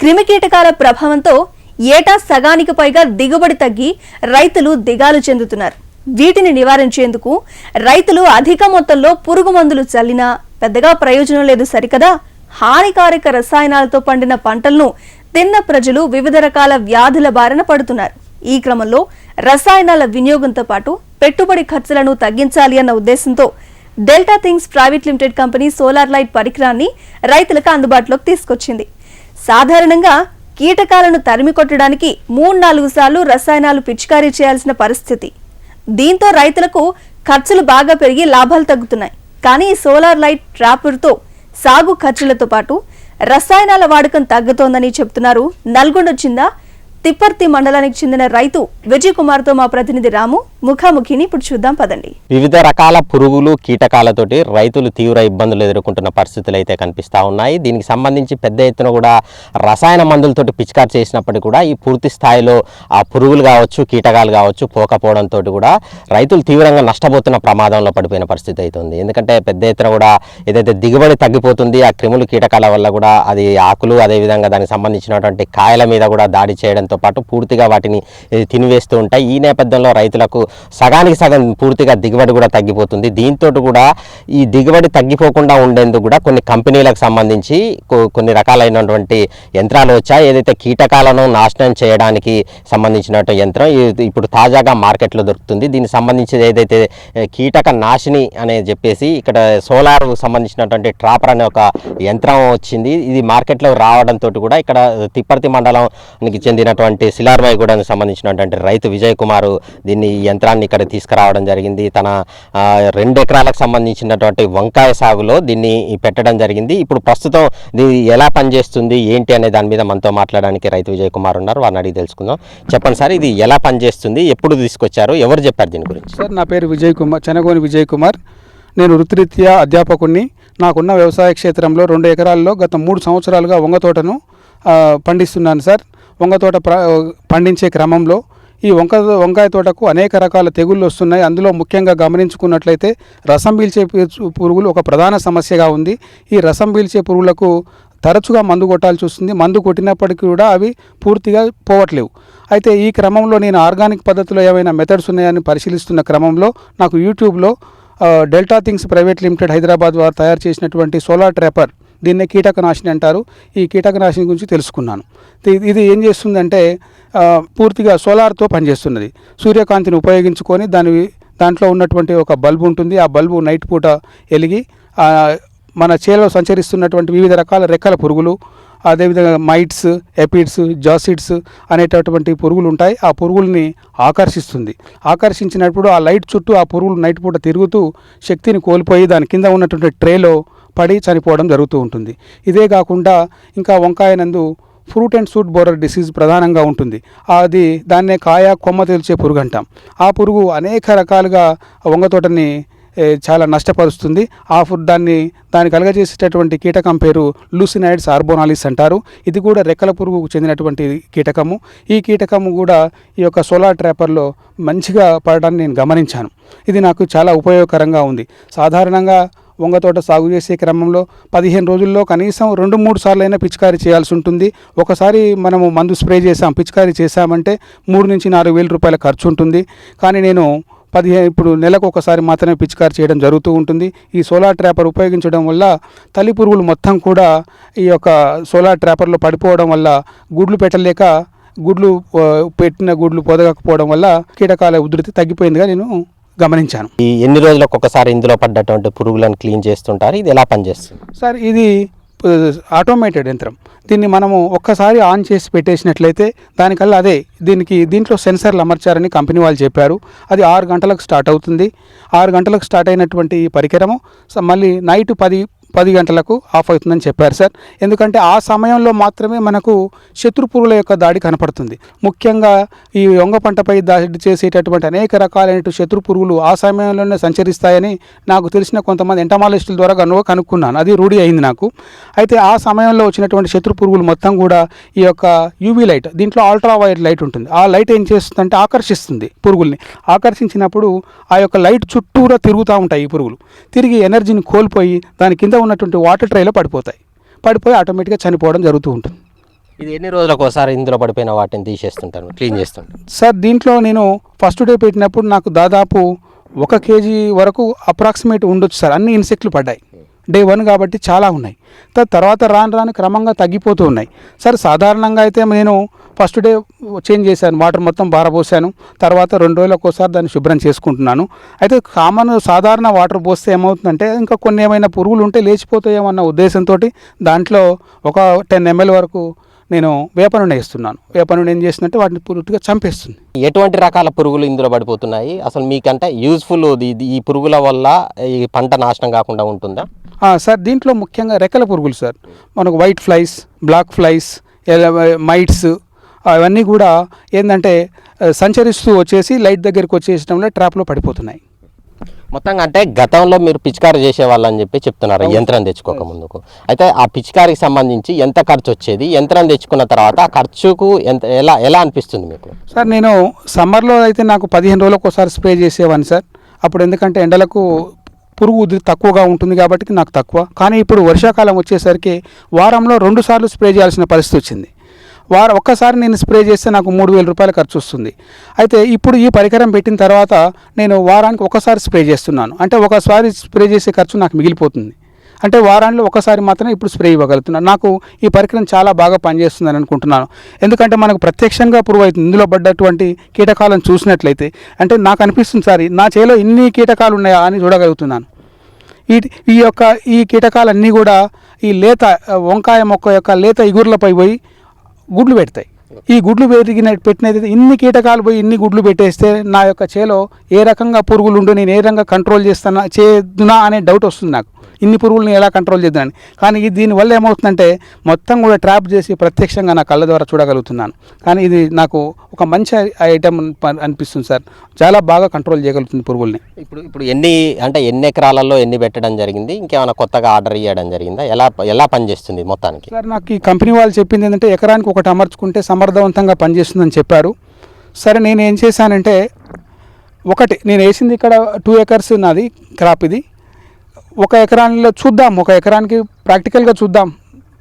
క్రిమికీటకాల ప్రభావంతో ఏటా సగానికి పైగా దిగుబడి తగ్గి రైతులు దిగాలు చెందుతున్నారు. వీటిని నివారించేందుకు రైతులు అధిక మొత్తంలో పురుగు మందులు చల్లినా పెద్దగా ప్రయోజనం లేదు సరికదా? హానికారక రసాయనాలతో పండిన పంటలను తిన్న ప్రజలు వివిధ రకాల వ్యాధుల బారిన పడుతున్నారు. ఈ క్రమంలో రసాయనాల వినియోగంతో పాటు పెట్టుబడి ఖర్చులను తగ్గించాలి అన్న ఉద్దేశంతో Delta Things Private Limited company solar light పరికరాన్ని రైతులకు అందుబాటులోకి తీసుకొచ్చింది. సాధారణంగా కీటకాలను తరిమి కొట్టడానికి మూడు నాలుగు సార్లు రసాయనాలు పిచికారీ చేయాల్సిన పరిస్థితి. దీంతో రైతులకు ఖర్చులు బాగా పెరిగి లాభాలు తగ్గుతున్నాయి. కానీ సోలార్ లైట్ ట్రాపర్తో సాగు ఖర్చులతో పాటు రసాయనాల వాడకం తగ్గుతోందని చెబుతున్నారు నల్గొండ చిందా తిప్పర్తి మండలానికి చెందిన రైతు విజయ్ కుమార్తో మా ప్రతినిధి రాము. ముఖాముఖిని ఇప్పుడు చూద్దాం పదండి. వివిధ రకాల పురుగులు కీటకాలతోటి రైతులు తీవ్ర ఇబ్బందులు ఎదుర్కొంటున్న పరిస్థితులు అయితే కనిపిస్తూ ఉన్నాయి. దీనికి సంబంధించి పెద్ద ఎత్తున కూడా రసాయన మందులతోటి పిచికారు చేసినప్పటికీ కూడా ఈ పూర్తి స్థాయిలో ఆ పురుగులు కావచ్చు కీటకాలు కావచ్చు పోకపోవడంతో కూడా రైతులు తీవ్రంగా నష్టపోతున్న ప్రమాదంలో పడిపోయిన పరిస్థితి అవుతుంది ఎందుకంటే పెద్ద ఎత్తున కూడా ఏదైతే దిగుబడి తగ్గిపోతుంది ఆ క్రిములు కీటకాల వల్ల కూడా అది ఆకులు అదేవిధంగా దానికి సంబంధించినటువంటి కాయల మీద కూడా దాడి చేయడంతో పాటు పూర్తిగా వాటిని తినివేస్తూ ఉంటాయి. ఈ నేపథ్యంలో రైతులకు సగానికి సగం పూర్తిగా దిగుబడి కూడా తగ్గిపోతుంది. దీంతో కూడా ఈ దిగుబడి తగ్గిపోకుండా ఉండేందుకు కూడా కొన్ని కంపెనీలకు సంబంధించి కొన్ని రకాలైనటువంటి యంత్రాలు వచ్చాయి. ఏదైతే కీటకాలను నాశనం చేయడానికి సంబంధించినటువంటి యంత్రం ఇప్పుడు తాజాగా మార్కెట్లో దొరుకుతుంది. దీనికి సంబంధించి ఏదైతే కీటక నాశిని అనే చెప్పేసి ఇక్కడ సోలార్ సంబంధించినటువంటి ట్రాపర్ అనే ఒక యంత్రం వచ్చింది. ఇది మార్కెట్లో రావడంతో కూడా ఇక్కడ తిప్పర్తి మండలానికి చెందినటువంటి శిలార్మాయిగూడకు సంబంధించినటువంటి రైతు విజయ్ కుమార్ దీన్ని ఈ యంత్రాన్ని ఇక్కడ తీసుకురావడం జరిగింది. తన రెండు ఎకరాలకు సంబంధించినటువంటి వంకాయ సాగులో దీన్ని పెట్టడం జరిగింది. ఇప్పుడు ప్రస్తుతం ఇది ఎలా పనిచేస్తుంది ఏంటి అనే దాని మీద మనతో మాట్లాడడానికి రైతు విజయ్ కుమార్ ఉన్నారు. వారిని అడిగి తెలుసుకుందాం. చెప్పండి సార్ ఇది ఎలా పనిచేస్తుంది ఎప్పుడు తీసుకొచ్చారు ఎవరు చెప్పారు దీని గురించి? సార్ నా పేరు విజయ్ కుమార్ చెనగోని విజయ్ కుమార్. నేను వృత్తిరీత్యా అధ్యాపకుడిని నాకున్న వ్యవసాయ క్షేత్రంలో రెండు ఎకరాల్లో గత మూడు సంవత్సరాలుగా వంగ తోటను పండిస్తున్నాను సార్. వంగ తోట ప్ర పండించే క్రమంలో ఈ వంక వంకాయ తోటకు అనేక రకాల తెగుళ్ళు వస్తున్నాయి. అందులో ముఖ్యంగా గమనించుకున్నట్లయితే రసం పీల్చే పురుగులు ఒక ప్రధాన సమస్యగా ఉంది. ఈ రసం పీల్చే పురుగులకు తరచుగా మందు కొట్టాల్సి వస్తుంది. మందు కొట్టినప్పటికీ కూడా అవి పూర్తిగా పోవట్లేవు. అయితే ఈ క్రమంలో నేను ఆర్గానిక్ పద్ధతిలో ఏమైనా మెథడ్స్ ఉన్నాయని పరిశీలిస్తున్న క్రమంలో నాకు యూట్యూబ్లో Delta Things Private Limited Hyderabad వారు తయారు చేసినటువంటి సోలార్ ట్రాపర్ దీన్నే కీటకనాశిని అంటారు. ఈ కీటకనాశిని గురించి తెలుసుకున్నాను. ఇది- ఏం చేస్తుందంటే పూర్తిగా సోలార్తో పనిచేస్తున్నది. సూర్యకాంతిని ఉపయోగించుకొని దాని దాంట్లో ఉన్నటువంటి ఒక బల్బు ఉంటుంది. ఆ బల్బు నైట్ పూట వెలిగి మన చేలో సంచరిస్తున్నటువంటి వివిధ రకాల రెక్కల పురుగులు అదేవిధంగా మైట్స్ ఎపిడ్స్ జాసిడ్స్ అనేటటువంటి పురుగులు ఉంటాయి. ఆ పురుగుల్ని ఆకర్షిస్తుంది. ఆకర్షించినప్పుడు ఆ లైట్ చుట్టూ ఆ పురుగులు నైట్ పూట తిరుగుతూ శక్తిని కోల్పోయి దాని కింద ఉన్నటువంటి ట్రేలో పడి చనిపోవడం జరుగుతూ ఉంటుంది. ఇదే కాకుండా ఇంకా వంకాయ నందు fruit and shoot borer disease ప్రధానంగా ఉంటుంది. అది దాన్నే కాయ కొమ్మ తెలిచే పురుగు అంటాం ఆ పురుగు అనేక రకాలుగా వంగ తోటని చాలా నష్టపరుస్తుంది. ఆ ఫుడ్ దాన్ని దాన్ని కలగజేసేటటువంటి కీటకం పేరు లూసినైడ్స్ ఆర్బోనాలిస్ అంటారు. ఇది కూడా రెక్కల పురుగుకు చెందినటువంటి కీటకము. ఈ కీటకము కూడా ఈ యొక్క సోలార్ ట్రాపర్లో మంచిగా పడడాన్ని నేను గమనించాను. ఇది నాకు చాలా ఉపయోగకరంగా ఉంది. సాధారణంగా వంగ తోట సాగు చేసే క్రమంలో పదిహేను రోజుల్లో కనీసం రెండు మూడు సార్లైనా పిచికారీ చేయాల్సి ఉంటుంది. ఒకసారి మనము మందు స్ప్రే చేసాం పిచికారీ చేసామంటే మూడు నుంచి నాలుగు వేల రూపాయల ఖర్చు ఉంటుంది. కానీ నేను పదిహేను ఇప్పుడు నెలకు ఒకసారి మాత్రమే పిచికారి చేయడం జరుగుతూ ఉంటుంది. ఈ సోలార్ ట్రాపర్ ఉపయోగించడం వల్ల తల్లి పురుగులు మొత్తం కూడా ఈ యొక్క సోలార్ ట్రాపర్లో పడిపోవడం వల్ల గుడ్లు పెట్టలేక గుడ్లు పెట్టిన గుడ్లు పొదగకపోవడం వల్ల కీటకాల ఉధృతి తగ్గిపోయిందిగా నేను గమనించాను. ఈ ఎన్ని రోజులకు ఒకసారి ఇందులో పడ్డటువంటి పురుగులను క్లీన్ చేస్తుంటారు? ఇది ఎలా పనిచేస్తుంది? సార్ ఇది ఆటోమేటెడ్ యంత్రం. దీన్ని మనము ఒక్కసారి ఆన్ చేసి పెట్టేసినట్లయితే దానికల్లా అదే దీనికి దీంట్లో సెన్సర్లు అమర్చారని కంపెనీ వాళ్ళు చెప్పారు. అది ఆరు గంటలకు స్టార్ట్ అవుతుంది. ఆరు గంటలకు స్టార్ట్ అయినటువంటి ఈ పరికరము స- మళ్ళీ నైట్ పది పది గంటలకు ఆఫ్ అవుతుందని చెప్పారు సార్. ఎందుకంటే ఆ సమయంలో మాత్రమే మనకు శత్రు పురుగుల యొక్క దాడి కనపడుతుంది. ముఖ్యంగా ఈ వంగ పంటపై దాడి చేసేటటువంటి అనేక రకాలైన శత్రు పురుగులు ఆ సమయంలోనే సంచరిస్తాయని నాకు తెలిసిన కొంతమంది ఎంటమాలజిస్టుల ద్వారా కనుక కనుక్కున్నాను. అది రూఢి అయింది నాకు. అయితే ఆ సమయంలో వచ్చినటువంటి శత్రు పురుగులు మొత్తం కూడా ఈ యొక్క యూవీ లైట్ దీంట్లో అల్ట్రా వైట్ లైట్ ఉంటుంది. ఆ లైట్ ఏం చేస్తుందంటే ఆకర్షిస్తుంది పురుగుల్ని. ఆకర్షించినప్పుడు ఆ యొక్క లైట్ చుట్టూరా తిరుగుతూ ఉంటాయి ఈ పురుగులు. తిరిగి ఎనర్జీని కోల్పోయి దాని కింద ఉన్నటువంటి వాటర్ ట్రైలో పడిపోతాయి. పడిపోయి ఆటోమేటిక్గా చనిపోవడం జరుగుతూ ఉంటుంది. ఇది ఎన్ని రోజులకు ఒకసారి ఇందులో పడిపోయిన వాటిని తీసేస్తుంటాను క్లీన్ చేస్తుంటాను సార్ దీంట్లో నేను ఫస్ట్ డే పెట్టినప్పుడు నాకు దాదాపు ఒక కేజీ వరకు అప్రాక్సిమేట్ ఉండొచ్చు సార్. అన్ని ఇన్సెక్ట్లు పడ్డాయి. డే వన్ కాబట్టి చాలా ఉన్నాయి. తర్వాత రాను రాను క్రమంగా తగ్గిపోతూ ఉన్నాయి. సార్ సాధారణంగా అయితే నేను ఫస్ట్ డే చేంజ్ చేశాను వాటర్ మొత్తం బారబోసాను తర్వాత రెండు రోజులకు ఒకసారి దాన్ని శుభ్రం చేసుకుంటున్నాను. అయితే కామన్ సాధారణ వాటర్ పోస్తే ఏమవుతుందంటే ఇంకా కొన్ని ఏమైనా పురుగులు ఉంటే లేచిపోతాయేమన్న ఉద్దేశంతో దాంట్లో ఒక టెన్ ఎంఎల్ వరకు నేను వేప నూనె వేస్తున్నాను. వేప నూనె ఏం చేస్తుందంటే వాటిని పూర్తిగా చంపేస్తుంది. ఎటువంటి రకాల పురుగులు ఇందులో పడిపోతున్నాయి? అసలు మీకంటే యూజ్ఫుల్ ఈ పురుగుల వల్ల ఈ పంట నాశనం కాకుండా ఉంటుందా? సార్ దీంట్లో ముఖ్యంగా రెక్కల పురుగులు సార్. మనకు white flies black flies mites అవన్నీ కూడా ఏంటంటే సంచరిస్తూ వచ్చేసి లైట్ దగ్గరికి వచ్చేసడంలో ట్రాప్లో పడిపోతున్నాయి. మొత్తంగా అంటే గతంలో మీరు పిచికారీ చేసేవాళ్ళని చెప్పి చెప్తున్నారు యంత్రం తెచ్చుకోక ముందుకు. అయితే ఆ పిచికారికి సంబంధించి ఎంత ఖర్చు వచ్చేది? యంత్రం తెచ్చుకున్న తర్వాత ఆ ఖర్చుకు ఎంత ఎలా ఎలా అనిపిస్తుంది మీకు? సార్ నేను సమ్మర్లో అయితే నాకు పదిహేను రోజులకు ఒకసారి స్ప్రే చేసేవాడిని సార్. అప్పుడు ఎందుకంటే ఎండలకు పురుగు ఉధృతి తక్కువగా ఉంటుంది కాబట్టి నాకు తక్కువ. కానీ ఇప్పుడు వర్షాకాలం వచ్చేసరికి వారంలో రెండు సార్లు స్ప్రే చేయాల్సిన పరిస్థితి వచ్చింది. వారం ఒక్కసారి నేను స్ప్రే చేస్తే నాకు మూడు వేల రూపాయలు ఖర్చు వస్తుంది. అయితే ఇప్పుడు ఈ పరికరం పెట్టిన తర్వాత నేను వారానికి ఒకసారి స్ప్రే చేస్తున్నాను. అంటే ఒకసారి స్ప్రే చేసే ఖర్చు నాకు మిగిలిపోతుంది. అంటే వారాల్లో ఒకసారి మాత్రమే ఇప్పుడు స్ప్రే ఇవ్వగలుగుతున్నాను. నాకు ఈ పరికరం చాలా బాగా పనిచేస్తుందని అనుకుంటున్నాను. ఎందుకంటే మనకు ప్రత్యక్షంగా ప్రూవ్ అవుతుంది. ఇందులో పడ్డటువంటి కీటకాలను చూసినట్లయితే అంటే నాకు అనిపిస్తుంది సార్ నా చేలో ఇన్ని కీటకాలు ఉన్నాయా అని చూడగలుగుతున్నాను. ఈ ఈ యొక్క ఈ కీటకాలన్నీ కూడా ఈ లేత వంకాయ మొక్క యొక్క లేత ఇగుర్లపై పోయి గుడ్లు పెడతాయి. ఈ గుడ్లు పెరిగిన పెట్టినది ఇన్ని కీటకాలు పోయి ఇన్ని గుడ్లు పెట్టేస్తే నా యొక్క చేలో ఏ రకంగా పురుగులు ఉండు నేను ఏ రకంగా కంట్రోల్ చేస్తానా చేదునా అనే డౌట్ వస్తుంది నాకు. ఇన్ని పురుగులను ఎలా కంట్రోల్ చేద్దామని. కానీ దీనివల్ల ఏమవుతుందంటే మొత్తం కూడా ట్రాప్ చేసి ప్రత్యక్షంగా నా కళ్ళ ద్వారా చూడగలుగుతున్నాను. కానీ ఇది నాకు ఒక మంచి ఐటమ్ అనిపిస్తుంది సార్. చాలా బాగా కంట్రోల్ చేయగలుగుతుంది పురుగుల్ని. ఇప్పుడు ఇప్పుడు ఎన్ని అంటే ఎన్ని ఎకరాలలో ఎన్ని పెట్టడం జరిగింది? ఇంకేమైనా కొత్తగా ఆర్డర్ ఇవ్వడం జరిగిందా? ఎలా ఎలా పనిచేస్తుంది మొత్తానికి? సార్ నాకు ఈ కంపెనీ వాళ్ళు చెప్పింది ఏంటంటే ఎకరానికి ఒకటి అమర్చుకుంటే సమర్థవంతంగా పనిచేస్తుందని చెప్పారు. సరే నేను ఏం చేశానంటే ఒకటి నేను వేసింది ఇక్కడ టూ ఎకర్స్ నాది క్రాప్ ఇది. ఒక ఎకరానిలో చూద్దాం. ఒక ఎకరానికి ప్రాక్టికల్గా చూద్దాం.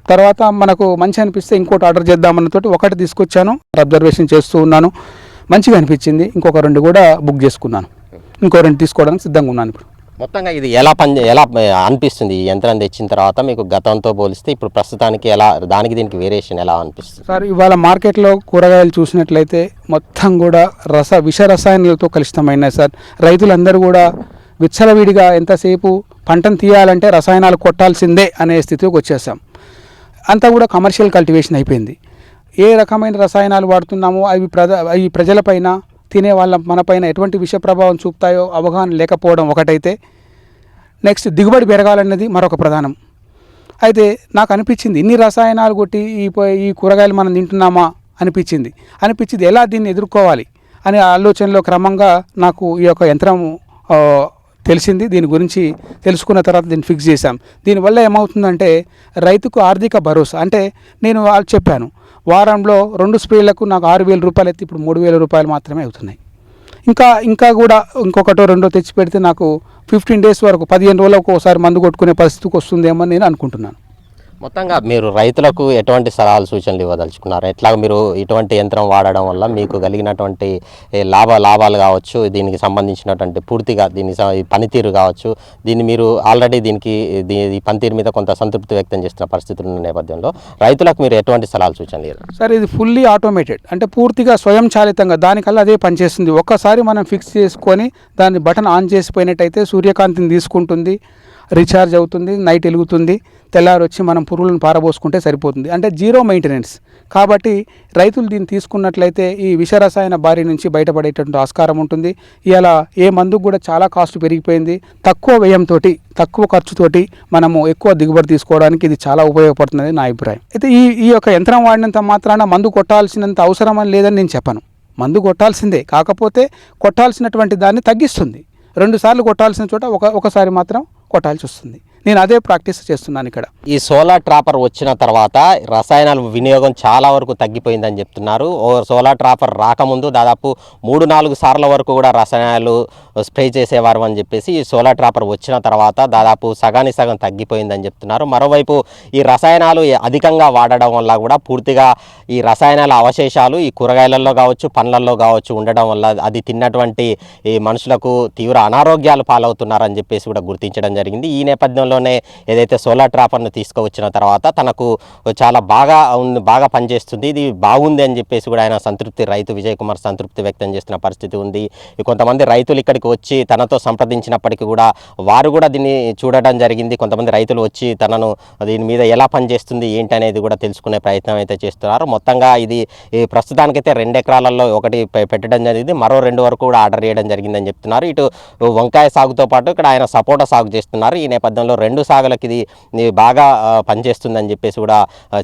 తర్వాత మనకు మంచి అనిపిస్తే ఇంకోటి ఆర్డర్ చేద్దామన్నతోటి ఒకటి తీసుకొచ్చాను. అబ్జర్వేషన్ చేస్తూ ఉన్నాను. మంచిగా అనిపించింది. ఇంకొక రెండు కూడా బుక్ చేసుకున్నాను. ఇంకో రెండు తీసుకోవడానికి సిద్ధంగా ఉన్నాను ఇప్పుడు. మొత్తంగా ఇది ఎలా పని ఎలా అనిపిస్తుంది ఈ యంత్రం తెచ్చిన తర్వాత మీకు గతంతో పోలిస్తే ఇప్పుడు ప్రస్తుతానికి ఎలా దానికి దీనికి వేరియేషన్ ఎలా అనిపిస్తుంది? సార్ ఇవాళ మార్కెట్లో కూరగాయలు చూసినట్లయితే మొత్తం కూడా రస విష రసాయనాలతో కలుషితమైనాయి సార్. రైతులందరూ కూడా విచ్చలవిడిగా ఎంతసేపు పంటను తీయాలంటే రసాయనాలు కొట్టాల్సిందే అనే స్థితికి వచ్చేసాం. అంతా కూడా కమర్షియల్ కల్టివేషన్ అయిపోయింది. ఏ రకమైన రసాయనాలు వాడుతున్నామో అవి ప్రజ అవి ప్రజలపైన తినే వాళ్ళ మనపైన ఎటువంటి విష ప్రభావం చూపుతాయో అవగాహన లేకపోవడం ఒకటైతే నెక్స్ట్ దిగుబడి పెరగాలన్నది మరొక ప్రధానం. అయితే నాకు అనిపించింది ఇన్ని రసాయనాలు కొట్టి ఈ ఈ కూరగాయలు మనం తింటున్నామా అనిపించింది. అనిపించింది ఎలా దీన్ని ఎదుర్కోవాలి అనే ఆలోచనలో క్రమంగా నాకు ఈ యొక్క యంత్రం తెలిసింది. దీని గురించి తెలుసుకున్న తర్వాత దీన్ని ఫిక్స్ చేశాం. దీనివల్ల ఏమవుతుందంటే రైతుకు ఆర్థిక భరోసా అంటే నేను వాళ్ళు చెప్పాను వారంలో రెండు స్ప్రేలకు నాకు ఆరు వేల రూపాయలు అయితే ఇప్పుడు మూడు వేల రూపాయలు మాత్రమే అవుతున్నాయి. ఇంకా ఇంకా కూడా ఇంకొకటో రెండో తెచ్చి పెడితే నాకు ఫిఫ్టీన్ డేస్ వరకు పదిహేను రోజులకు ఒకసారి మందు కొట్టుకునే పరిస్థితికి వస్తుందేమో అని నేను అనుకుంటున్నాను. మొత్తంగా మీరు రైతులకు ఎటువంటి సలహాలు సూచనలు ఇవ్వదలుచుకున్నారు? ఎట్లా మీరు ఇటువంటి యంత్రం వాడడం వల్ల మీకు కలిగినటువంటి లాభ లాభాలు కావచ్చు దీనికి సంబంధించినటువంటి పూర్తిగా దీని పనితీరు కావచ్చు దీన్ని మీరు ఆల్రెడీ దీనికి దీ- ఈ పనితీరు మీద కొంత సంతృప్తి వ్యక్తం చేస్తున్న పరిస్థితులు ఉన్న నేపథ్యంలో రైతులకు మీరు ఎటువంటి సలహాలు సూచనలు ఇవ్వరు సార్ ఇది ఫుల్లీ ఆటోమేటెడ్. అంటే పూర్తిగా స్వయంచాలితంగా దానికల్లా అదే పనిచేస్తుంది. ఒక్కసారి మనం ఫిక్స్ చేసుకొని దాన్ని బటన్ ఆన్ చేసిపోయినట్టయితే సూర్యకాంతిని తీసుకుంటుంది రీఛార్జ్ అవుతుంది నైట్ వెలుగుతుంది. తెల్లారి వచ్చి మనం పురుగులను పారబోసుకుంటే సరిపోతుంది. అంటే జీరో మెయింటెనెన్స్. కాబట్టి రైతులు దీన్ని తీసుకున్నట్లయితే ఈ విషరసాయన బారి నుంచి బయటపడేటటువంటి ఆస్కారం ఉంటుంది. ఇలా ఏ మందుకు కూడా చాలా కాస్ట్ పెరిగిపోయింది. తక్కువ వ్యయంతో తక్కువ ఖర్చుతోటి మనము ఎక్కువ దిగుబడి తీసుకోవడానికి ఇది చాలా ఉపయోగపడుతుంది నా అభిప్రాయం. అయితే ఈ ఈ యొక్క యంత్రం వాడినంత మాత్రాన మందు కొట్టాల్సినంత అవసరం అని లేదని నేను చెప్పను. మందు కొట్టాల్సిందే. కాకపోతే కొట్టాల్సినటువంటి దాన్ని తగ్గిస్తుంది. రెండు సార్లు కొట్టాల్సిన చోట ఒక ఒకసారి మాత్రం కొట్టాల్సి వస్తుంది. నేను అదే ప్రాక్టీస్ చేస్తున్నాను ఇక్కడ. ఈ సోలార్ ట్రాపర్ వచ్చిన తర్వాత రసాయనాల వినియోగం చాలా వరకు తగ్గిపోయిందని చెప్తున్నారు. ఓ సోలార్ ట్రాపర్ రాకముందు దాదాపు మూడు నాలుగు సార్ల వరకు కూడా రసాయనాలు స్ప్రే చేసేవారు అని చెప్పేసి ఈ సోలార్ ట్రాపర్ వచ్చిన తర్వాత దాదాపు సగానికి సగం తగ్గిపోయిందని చెప్తున్నారు. మరోవైపు ఈ రసాయనాలు అధికంగా వాడడం వల్ల కూడా పూర్తిగా ఈ రసాయనాల అవశేషాలు ఈ కూరగాయలలో కావచ్చు పండ్లల్లో కావచ్చు ఉండడం వల్ల అది తిన్నటువంటి ఈ మనుషులకు తీవ్ర అనారోగ్యాలు పాలవుతున్నారని చెప్పేసి కూడా గుర్తించడం జరిగింది. ఈ నేపథ్యంలో నేపథ్యంలోనే ఏదైతే సోలార్ ట్రాపర్ను తీసుకువచ్చిన తర్వాత తనకు చాలా బాగా ఉంది బాగా పనిచేస్తుంది. ఇది బాగుంది అని చెప్పేసి కూడా ఆయన సంతృప్తి రైతు విజయ్ కుమార్ సంతృప్తి వ్యక్తం చేస్తున్న పరిస్థితి ఉంది. కొంతమంది రైతులు ఇక్కడికి వచ్చి తనతో సంప్రదించినప్పటికీ కూడా వారు కూడా దీన్ని చూడడం జరిగింది. కొంతమంది రైతులు వచ్చి తనను దీని మీద ఎలా పనిచేస్తుంది ఏంటి అనేది కూడా తెలుసుకునే ప్రయత్నం అయితే చేస్తున్నారు. మొత్తంగా ఇది ప్రస్తుతానికైతే రెండు ఎకరాలలో ఒకటి పెట్టడం జరిగింది. మరో రెండు వరకు కూడా ఆర్డర్ చేయడం జరిగిందని చెప్తున్నారు. ఇటు వంకాయ సాగుతో పాటు ఇక్కడ ఆయన సపోటా సాగు చేస్తున్నారు. ఈ నేపథ్యంలో రెండు సాగులకు ఇది బాగా పనిచేస్తుందని చెప్పేసి కూడా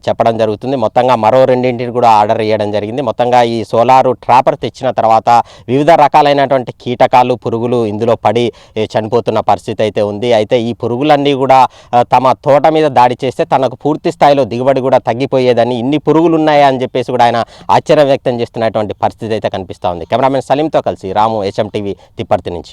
చెప్పడం జరుగుతుంది. మొత్తంగా మరో రెండింటిని కూడా ఆర్డర్ ఇవ్వడం జరిగింది. మొత్తంగా ఈ సోలారు ట్రాపర్ తెచ్చిన తర్వాత వివిధ రకాలైనటువంటి కీటకాలు పురుగులు ఇందులో పడి చనిపోతున్న పరిస్థితి అయితే ఉంది. అయితే ఈ పురుగులన్నీ కూడా తమ తోట మీద దాడి చేస్తే తనకు పూర్తి స్థాయిలో దిగుబడి కూడా తగ్గిపోయేదని ఇన్ని పురుగులు ఉన్నాయా అని చెప్పేసి కూడా ఆయన ఆశ్చర్యం వ్యక్తం చేస్తున్నటువంటి పరిస్థితి అయితే కనిపిస్తూ ఉంది. కెమెరామెన్ సలీంతో కలిసి రాము హెచ్ఎం టీవీ తిప్పర్తి నుంచి.